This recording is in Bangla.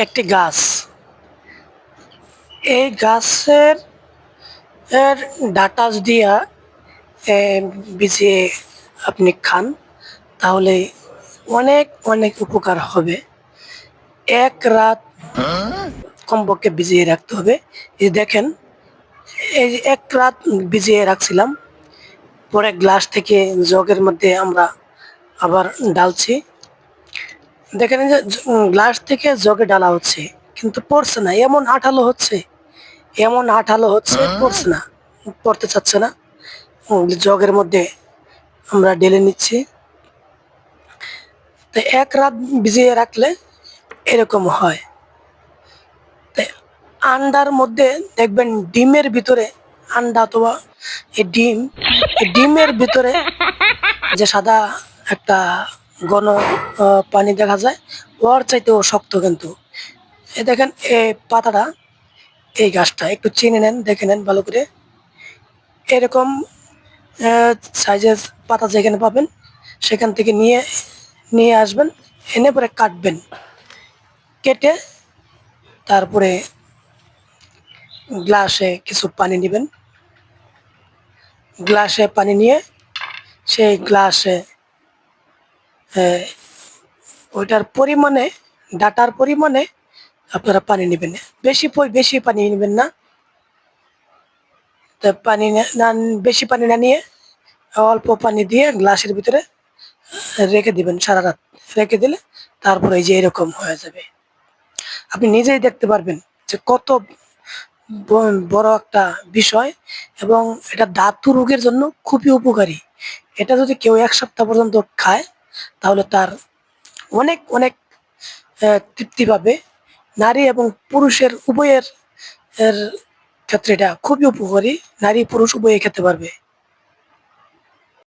একটি গাছ। এই গাছের এর ডাটা যদি আহ, এ, ভিজিয়ে আপনি খান তাহলে অনেক অনেক উপকার হবে। এক রাত কমপক্ষে ভিজিয়ে রাখতে হবে। এই দেখেন এই এক রাত ভিজিয়ে রাখছিলাম। পরে গ্লাস থেকে জগের মধ্যে আমরা আবার ডালছি। দেখেন যে গ্লাস থেকে জগে ডালা হচ্ছে কিন্তু পড়ছে না এমন আঠালো হচ্ছে এমন আঠালো হচ্ছে পড়ছে না পড়তে চাচ্ছে না। জগের মধ্যে আমরা ঢেলে নিচ্ছি। তো এক রাত ভিজিয়ে রাখলে এরকম হয়। আন্ডার মধ্যে দেখবেন ডিমের ভিতরে আন্ডা অথবা এই ডিম ডিমের ভিতরে যে সাদা একটা ঘন পানি দেখা যায়। ওর চাইতেও শক্ত কিন্তু। এ দেখেন এই পাতাটা, এই গাছটা, একটু চিনে নেন, দেখে নেন ভালো করে। এরকম সাইজের পাতা যেখানে পাবেন, সেখান থেকে নিয়ে নিয়ে আসবেন, এনে পরে কাটবেন। কেটে তারপরে গ্লাসে কিছু পানি নেবেন। গ্লাসে পানি নিয়ে সেই গ্লাসে ওইটার পরিমাণে, ডাটার পরিমাণে আপনারা পানি নেবেন। বেশি বেশি পানি নেবেন না। তা পানি না- বেশি পানি না নিয়ে অল্প পানি দিয়ে গ্লাসের ভিতরে রেখে দিবেন সারা রাত। রেখে দিলে তারপরে যে এরকম হয়ে যাবে। আপনি নিজেই দেখতে পারবেন যে কত বড় একটা বিষয় এবং এটা দাঁতু রোগের জন্য খুবই উপকারী। এটা যদি কেউ এক সপ্তাহ পর্যন্ত খায় তাহলে তার অনেক অনেক তৃপ্তি পাবে। নারী এবং পুরুষের উভয়ের, এর ক্ষেত্রে এটা খুবই উপকারী। নারী পুরুষ উভয়ে খেতে পারবে।